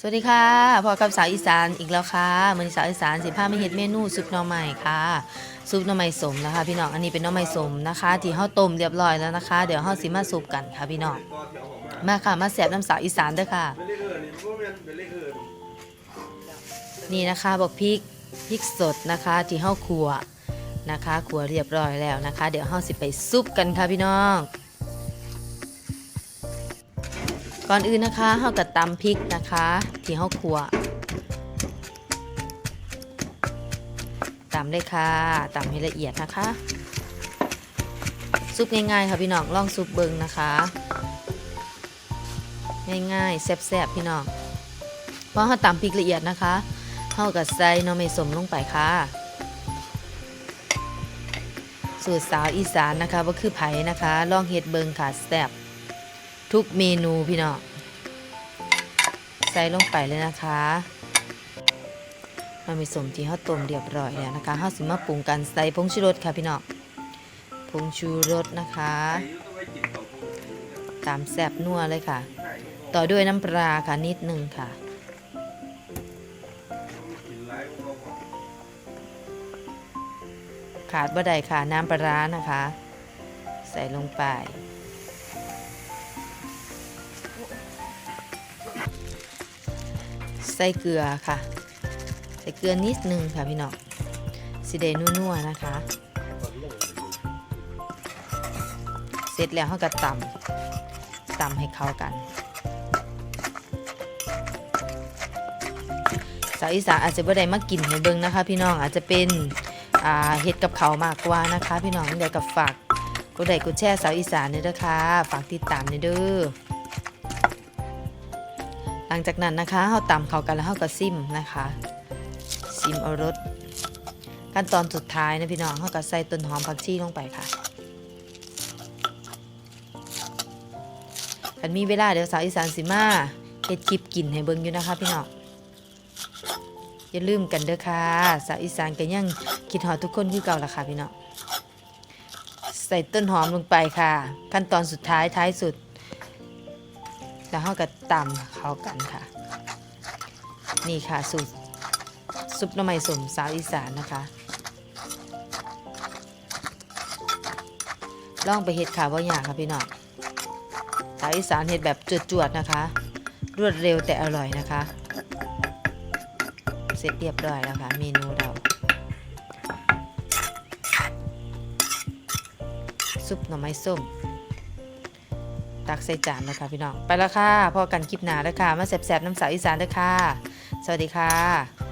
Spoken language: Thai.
สวัสดีค่ะพอกับสาวอีสานอีกแล้วค่ะมือสาวอีสานสิพาไมาเฮ็ดเมนูซุปหน่อไม้ค่ะซุปหน่อไม้สมนะคะพี่น้องอันนี้เป็นหน่อไม้สมนะคะ ที่เฮาต้มเรียบร้อยแล้วนะคะ เดี๋ยวเฮาสิมาซุปกันค่ะพี่น้องมาค่ะมาแซ่บน้ำสาวอีสานด้อค่ะ นี่นะคะบอกพริกพริกสดนะคะ ที่เฮาขัวนะคะขัวเรียบร้อยแล้วนะคะ เดี๋ยวเฮาสิไปซุปกันค่ะพี่น้อง ก่อนอื่นนะคะเฮาก็ตำพริกนะคะที่เฮาขัวตำเลยค่ะตำให้ละเอียดนะคะซุปง่ายๆค่ะพี่น้องลองซุปเบิงนะคะ ง่ายๆแซ่บๆพี่น้องเพราะเขาตำพริกละเอียดนะคะเขากับใส่หนอไม่สมลงไปค่ะสูตรสาวอีสานนะคะว่าคือไผ่นะคะ ลองเฮ็ดเบิงค่ะแซ่บ ทุกเมนูพี่น้องใส่ลงไปเลยนะคะหนม่สมที่เขาต้มเรียบร้อยแล้วนะคะเขาสิมาปรุงกันใส่ผงชูรสค่ะพี่น้องผงชูรสนะคะ ตามแซบนัวเลยค่ะ ต่อด้วยน้ำปลาค่ะนิดนึงค่ะขาบอกขาดบ่ได้ค่ะน้ำปลาร้านะคะ ใส่ลงไป ใส่เกลือค่ะ ใส่เกลือนิดนึงค่ะพี่น้องสิเดนัวๆนะคะ เสร็จแล้วเขาก็ตำตำให้เข้ากันสาวอีสานอาจจะบ่ได้มากินให้เบิ่งนะคะ พี่น้องอาจจะเป็นเฮ็ดกับเขามากกว่านะคะ พี่น้องเดี๋ยวกับฝากกดไลค์กดแชร์สาวอีสานด้วยนะคะฝากติดตามด้วยเด้อ งจากนั้นนะคะเฮาตำเข้ากันแล้วเฮาก็ซิมนะคะซิมเอารสขั้นตอนสุดท้ายนะพี่น้องเฮาก็ใส่ต้นหอมผักชีลงไปค่ะคันมีเวลาเดี๋ยวสาวอีสานสิมาเฮ็ดคลิปกินให้เบิ่งอยู่นะคะพี่น้องอย่าลืมกันเด้อค่ะสาวอีสานก็ยังคิดฮอดทุกคนคือเก่าล่ะค่ะพี่น้องใส่ต้นหอมลงไปค่ะ ขั้นตอนสุดท้ายท้ายสุด แล้วเฮาก็ตำเข้ากันค่ะ นี่ค่ะสูตรซุปน่อไม้สมสาวอีสานนะคะ ลองไปเฮ็ดค่ะว่าอย่างค่ะพี่น้องสาวอีสานเห็ดแบบจวดๆนะคะ รวดเร็วแต่อร่อยนะคะ เสร็จเรียบร้อยแล้วค่ะเมนูเราซุปหน่อไม้ส้ม ตักใส่จานแล้วค่ะพี่น้อง ไปแล้วค่ะพอกันคลิปหนาแล้วค่ะ มาแสบๆน้ำสาวอีสานแล้วค่ะ สวัสดีค่ะ